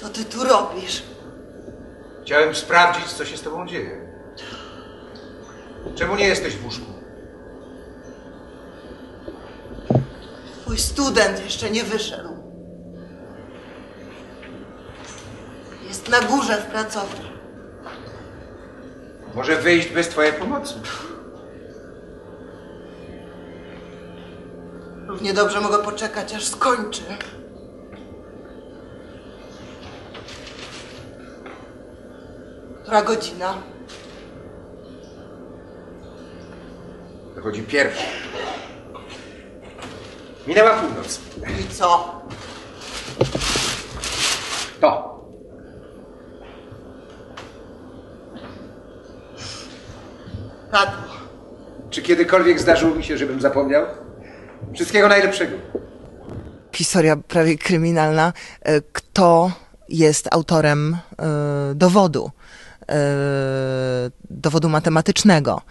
Co ty tu robisz? Chciałem sprawdzić, co się z tobą dzieje. Czemu nie jesteś w łóżku? Twój student jeszcze nie wyszedł. Jest na górze w pracowni. Może wyjść bez twojej pomocy? Równie dobrze mogę poczekać, aż skończy. Która godzina? Wychodzi pierwsza. Minęła północ. I co? To. Tato, Czy kiedykolwiek zdarzyło mi się, żebym zapomniał? Wszystkiego najlepszego. historia prawie kryminalna. E, Kto jest autorem e, dowodu? E, Dowodu matematycznego.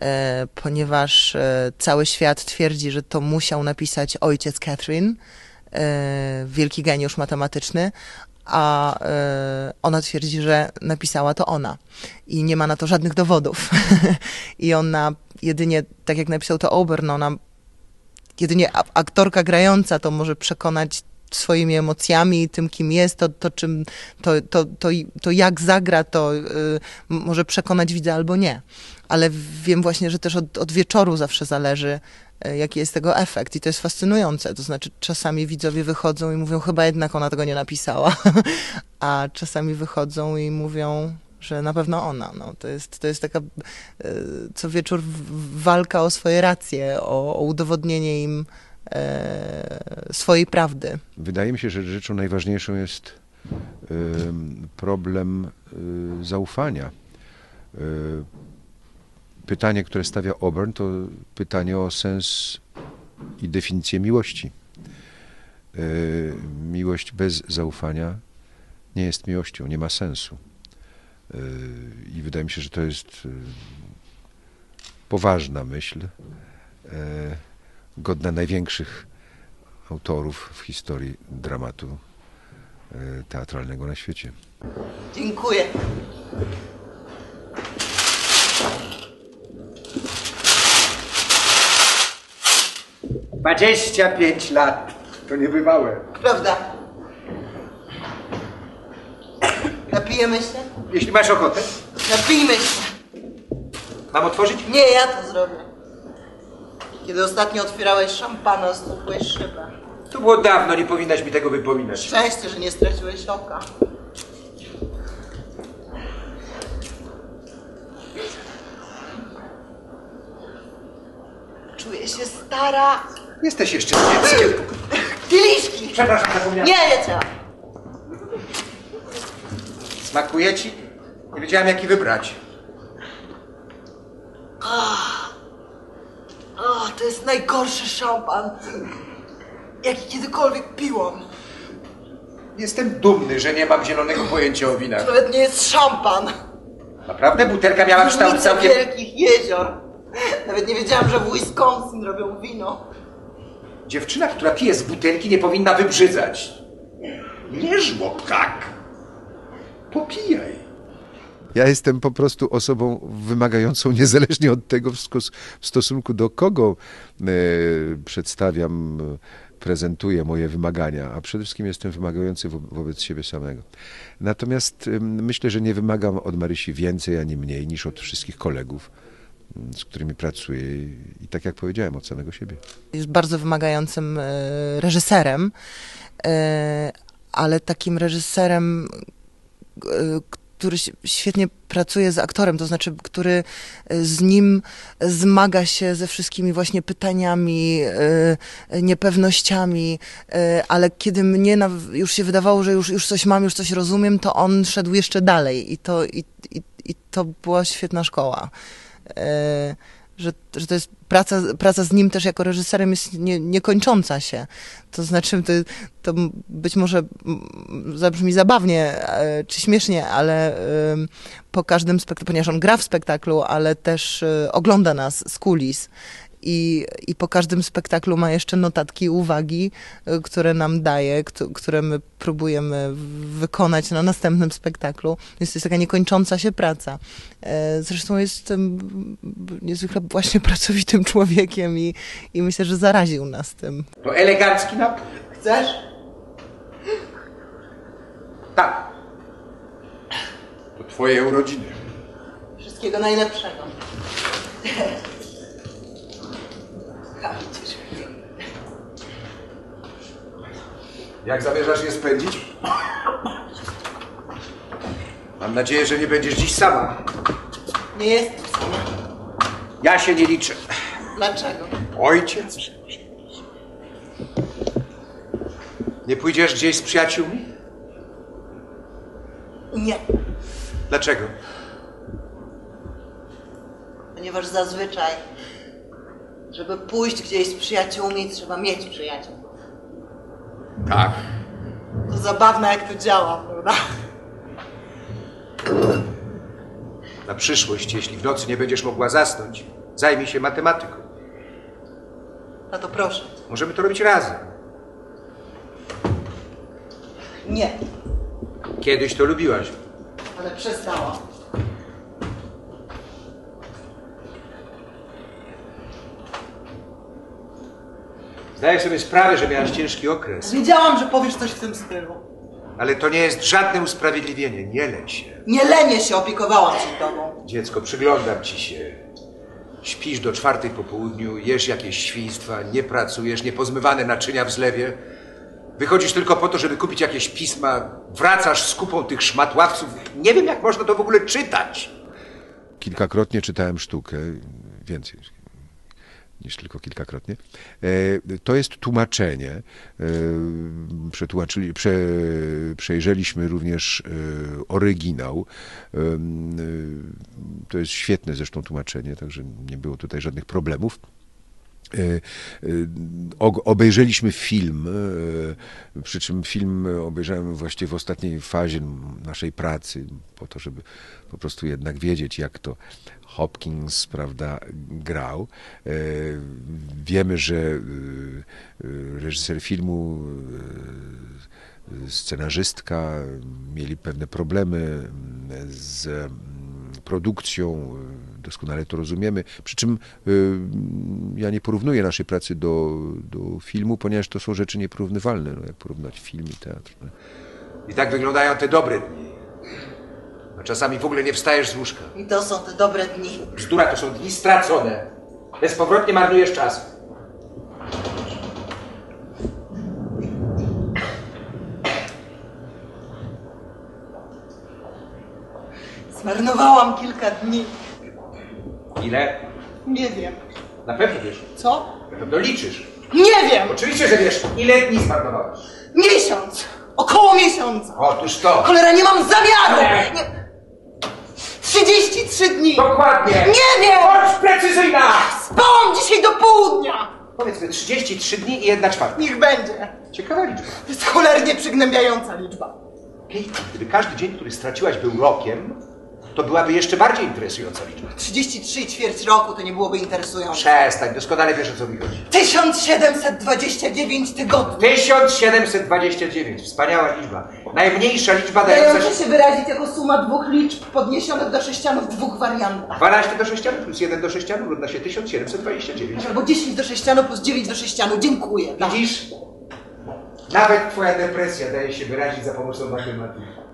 E, Ponieważ e, cały świat twierdzi, że to musiał napisać ojciec Catherine, wielki geniusz matematyczny, a ona twierdzi, że napisała to ona. I nie ma na to żadnych dowodów. I ona jedynie, tak jak napisał to Ober, no ona jedynie aktorka grająca to może przekonać swoimi emocjami tym, kim jest, to, to, czym, to, to, to, to jak zagra, to y, może przekonać widza albo nie. Ale wiem właśnie, że też od, od wieczoru zawsze zależy, y, jaki jest tego efekt. I to jest fascynujące. To znaczy, czasami widzowie wychodzą i mówią, chyba jednak ona tego nie napisała. A czasami wychodzą i mówią, że na pewno ona. No, to, jest, to jest taka y, co wieczór walka o swoje racje, o, o udowodnienie im swojej prawdy. Wydaje mi się, że rzeczą najważniejszą jest problem y, zaufania. Y, Pytanie, które stawia Auburn, to pytanie o sens i definicję miłości. Y, Miłość bez zaufania nie jest miłością, nie ma sensu. I wydaje mi się, że to jest y, poważna myśl, godna największych autorów w historii dramatu e, teatralnego na świecie. Dziękuję. Dwadzieścia pięć lat. To niebywałe. Prawda? Napijemy się? Jeśli masz ochotę, Napijmy się. mam otworzyć? Nie, ja to zrobię. Kiedy ostatnio otwierałeś szampana, zdupłeś szybę. To było dawno, nie powinnaś mi tego wypominać. Szczęście, że nie straciłeś oka. Czuję się stara. Jesteś jeszcze dzieckiem. Kieliszki! Przepraszam, zapomniałem. Nie, nie trzeba. Smakuje ci? Nie wiedziałem, jaki wybrać. To jest najgorszy szampan, jaki kiedykolwiek piłam. Jestem dumny, że nie mam zielonego pojęcia o winach. To nawet nie jest szampan. Naprawdę? Butelka miała kształt Różnice całkiem... wielkich jezior. Nawet nie wiedziałam, że w Wisconsin robią wino. Dziewczyna, która pije z butelki, nie powinna wybrzydzać. Nie żło tak. Popijaj. Ja jestem po prostu osobą wymagającą, niezależnie od tego, w, stosunku do kogo e, przedstawiam, prezentuję moje wymagania, a przede wszystkim jestem wymagający wo- wobec siebie samego. Natomiast myślę, że nie wymagam od Marysi więcej ani mniej niż od wszystkich kolegów, m, z którymi pracuję i, tak jak powiedziałem, od samego siebie. Jest bardzo wymagającym e, reżyserem, e, ale takim reżyserem, który świetnie pracuje z aktorem, to znaczy, który e, z nim zmaga się ze wszystkimi właśnie pytaniami, e, niepewnościami, e, ale kiedy mnie już się wydawało, że już, już coś mam, już coś rozumiem, to on szedł jeszcze dalej i to, i, i, i to była świetna szkoła. Że, że to jest praca, praca z nim też jako reżyserem jest nie, niekończąca się. To znaczy, to, to być może zabrzmi zabawnie e, czy śmiesznie, ale po każdym spektaklu, ponieważ on gra w spektaklu, ale też e, ogląda nas z kulis. I, i po każdym spektaklu ma jeszcze notatki i uwagi, y, które nam daje, któ- które my próbujemy wykonać na następnym spektaklu. Więc to jest taka niekończąca się praca. E, Zresztą jest em, niezwykle właśnie pracowitym człowiekiem i, i myślę, że zaraził nas tym. To elegancki napój. Chcesz? Tak. To twoje urodziny. Wszystkiego najlepszego. Jak zamierzasz je spędzić? Mam nadzieję, że nie będziesz dziś sama. Nie jestem sama. Ja się nie liczę. Dlaczego? Ojciec? Nie pójdziesz gdzieś z przyjaciółmi? Nie, Dlaczego? ponieważ zazwyczaj, żeby pójść gdzieś z przyjaciółmi, trzeba mieć przyjaciół. Tak. To zabawne, jak to działa, prawda? Na przyszłość, jeśli w nocy nie będziesz mogła zasnąć, zajmij się matematyką. No to proszę. Możemy to robić razem. Nie, Kiedyś to lubiłaś. ale przestałam. Zdaję sobie sprawę, że miałaś ciężki okres, Wiedziałam, że powiesz coś w tym stylu. ale to nie jest żadne usprawiedliwienie. Nie lęk się. Nie lenię się, opiekowałam się tobą. Dziecko, przyglądam ci się. Śpisz do czwartej po południu, jesz jakieś świństwa, nie pracujesz, niepozmywane naczynia w zlewie. Wychodzisz tylko po to, żeby kupić jakieś pisma, wracasz z kupą tych szmatławców. Nie wiem, jak można to w ogóle czytać. Kilkakrotnie czytałem sztukę, więcej niż tylko kilkakrotnie. E, To jest tłumaczenie. E, Przetłumaczyli, prze, przejrzeliśmy również e, oryginał. To jest świetne zresztą tłumaczenie, także nie było tutaj żadnych problemów. E, og- Obejrzeliśmy film, e, przy czym film obejrzałem właściwie w ostatniej fazie naszej pracy, po to, żeby po prostu jednak wiedzieć, jak to Hopkins prawda, grał. Wiemy, że reżyser filmu, scenarzystka mieli pewne problemy z produkcją, e, doskonale to rozumiemy. Przy czym y, ja nie porównuję naszej pracy do, do filmu, ponieważ to są rzeczy nieporównywalne, no, jak porównać film i teatr. no. I tak wyglądają te dobre dni. A czasami w ogóle nie wstajesz z łóżka. I to są te dobre dni. Bzdura to są dni stracone. Bezpowrotnie marnujesz czas. Zmarnowałam kilka dni. Ile? Nie wiem. Na pewno wiesz. Co? Na pewno liczysz. Nie wiem! Oczywiście, że wiesz. Ile dni zmarnowałeś? Miesiąc! Około miesiąca! Otóż to. Cholera, nie mam zamiaru! Nie. Nie. 33 dni! Dokładnie. Nie wiem! Bądź precyzyjna! Spałam dzisiaj do południa! Powiedzmy 33 dni i jedna czwarta. Niech będzie. Ciekawa liczba. To jest cholernie przygnębiająca liczba. Kate, gdyby każdy dzień, który straciłaś był rokiem, to byłaby jeszcze bardziej interesująca liczba. 33 i ćwierć roku to nie byłoby interesujące. Przestań, doskonale wiesz o co mi chodzi. 1729 tygodni. 1729, wspaniała liczba. Najmniejsza liczba dająca się... się wyrazić jako suma dwóch liczb podniesionych do sześcianu w dwóch wariantach. 12 do sześcianu plus 1 do sześcianu równa się 1729. Albo 10 do sześcianu plus 9 do sześcianu. Dziękuję. Tak. Widzisz? Nawet twoja depresja daje się wyrazić za pomocą matematyki.